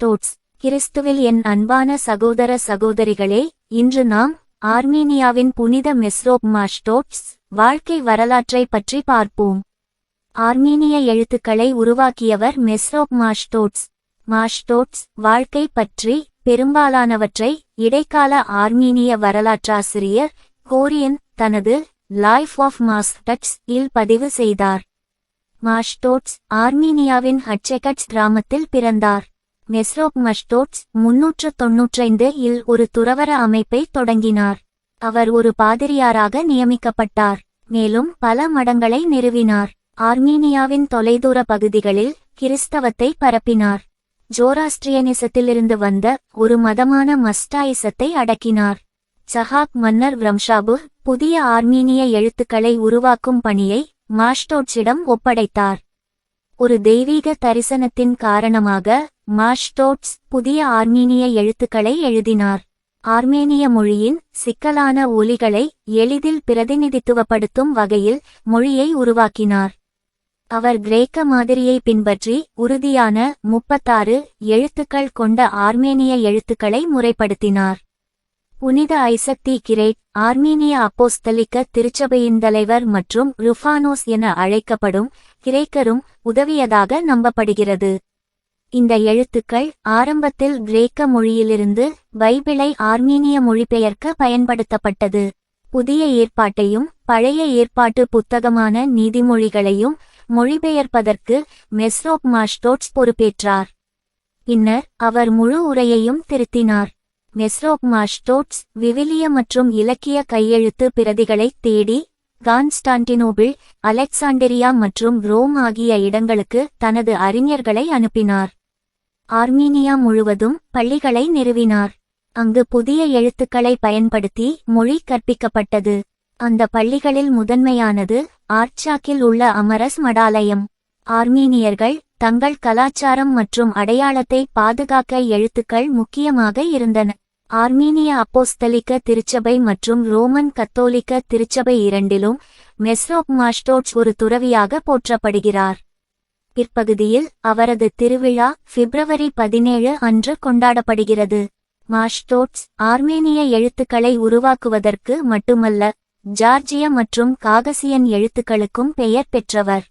Mashtots கிறிஸ்துவில் என் அன்பான சகோதர சகோதரிகளே இன்று நாம் ஆர்மீனியாவின் புனித மெஸ்ரோப் மாஷ்டோட்ஸ் வாழ்க்கை வரலாற்றை பற்றி பார்ப்போம். ஆர்மீனிய எழுத்துக்களை உருவாக்கியவர் மெஸ்ரோப் மாஷ்டோட்ஸ் மாஷ்டோட்ஸ் வாழ்க்கை பற்றி பெரும்பாலானவற்றை இடைக்கால ஆர்மீனிய வரலாற்றாசிரியர் கோரியன் தனது லைஃப் ஆஃப் மாஸ்டட்ஸ் இல் பதிவு செய்தார். மாஷ்டோட்ஸ் ஆர்மீனியாவின் ஹட்செகட்ஸ் கிராமத்தில் பிறந்தார். நெஸ்ரோக் மஷ்டோட்ஸ் முன்னூற்று தொன்னூற்றைந்து இல் ஒரு துறவர அமைப்பை தொடங்கினார். அவர் ஒரு பாதிரியாராக நியமிக்கப்பட்டார். மேலும் பல மடங்களை நிறுவினார். ஆர்மீனியாவின் தொலைதூர பகுதிகளில் கிறிஸ்தவத்தை பரப்பினார். ஜோராஸ்ட்ரியனிசத்திலிருந்து வந்த ஒரு மதமான மஸ்டாயிசத்தை அடக்கினார். சஹாக் மன்னர் பிரம்ஷாபு புதிய ஆர்மீனிய எழுத்துக்களை உருவாக்கும் பணியை மாஷ்டோட்ஸிடம் ஒப்படைத்தார். ஒரு தெய்வீக தரிசனத்தின் காரணமாக மாஷ்டோட்ஸ் புதிய ஆர்மீனிய எழுத்துக்களை எழுதினார். ஆர்மேனிய மொழியின் சிக்கலான ஒலிகளை எளிதில் பிரதிநிதித்துவப்படுத்தும் வகையில் மொழியை உருவாக்கினார். அவர் கிரேக்க மாதிரியை பின்பற்றி உறுதியான முப்பத்தாறு எழுத்துக்கள் கொண்ட ஆர்மேனிய எழுத்துக்களை முறைப்படுத்தினார். புனித ஐசக் தி கிரேட் ஆர்மீனிய அப்போஸ்தலிக்க திருச்சபையின் தலைவர் மற்றும் ருஃபானோஸ் என அழைக்கப்படும் கிரேக்கரும் உதவியதாக நம்பப்படுகிறது. இந்த எழுத்துக்கள் ஆரம்பத்தில் கிரேக்க மொழியிலிருந்து பைபிளை ஆர்மீனிய மொழிபெயர்க்க பயன்படுத்தப்பட்டது. புதிய ஏற்பாட்டையும் பழைய ஏற்பாட்டு புத்தகமான நீதிமொழிகளையும் மொழிபெயர்ப்பதற்கு மெஸ்ரோப் மாஷ்டோட்ஸ் பொறுப்பேற்றார். பின்னர் அவர் முழு உரையையும் திருத்தினார். நெஸ்ரோக் மாஷ்டோட்ஸ் விவிலிய மற்றும் இலக்கிய கையெழுத்து பிரதிகளை தேடி கான்ஸ்டான்டினோபிள் அலெக்சாண்டரியா மற்றும் ரோம் ஆகிய இடங்களுக்கு தனது அறிஞர்களை அனுப்பினார். ஆர்மீனியா முழுவதும் பள்ளிகளை நிறுவினார். அங்கு புதிய எழுத்துக்களை பயன்படுத்தி மொழி கற்பிக்கப்பட்டது. அந்த பள்ளிகளில் முதன்மையானது ஆர்ச்சாக்கில் உள்ள அமரஸ் மடாலயம். ஆர்மீனியர்கள் தங்கள் கலாச்சாரம் மற்றும் அடையாளத்தை பாதுகாக்க எழுத்துக்கள் முக்கியமாக இருந்தன. ஆர்மீனிய அப்போஸ்தலிக்க திருச்சபை மற்றும் ரோமன் கத்தோலிக்க திருச்சபை இரண்டிலும் மெஸ்ரோப் மாஸ்டோட்ஸ் ஒரு துறவியாக போற்றப்படுகிறார். பிற்பகுதியில் அவரது திருவிழா பிப்ரவரி பதினேழு அன்று கொண்டாடப்படுகிறது. மாஸ்டோட்ஸ் ஆர்மேனிய எழுத்துக்களை உருவாக்குவதற்கு மட்டுமல்ல ஜார்ஜிய மற்றும் காகசியன் எழுத்துக்களுக்கும் பெயர் பெற்றவர்.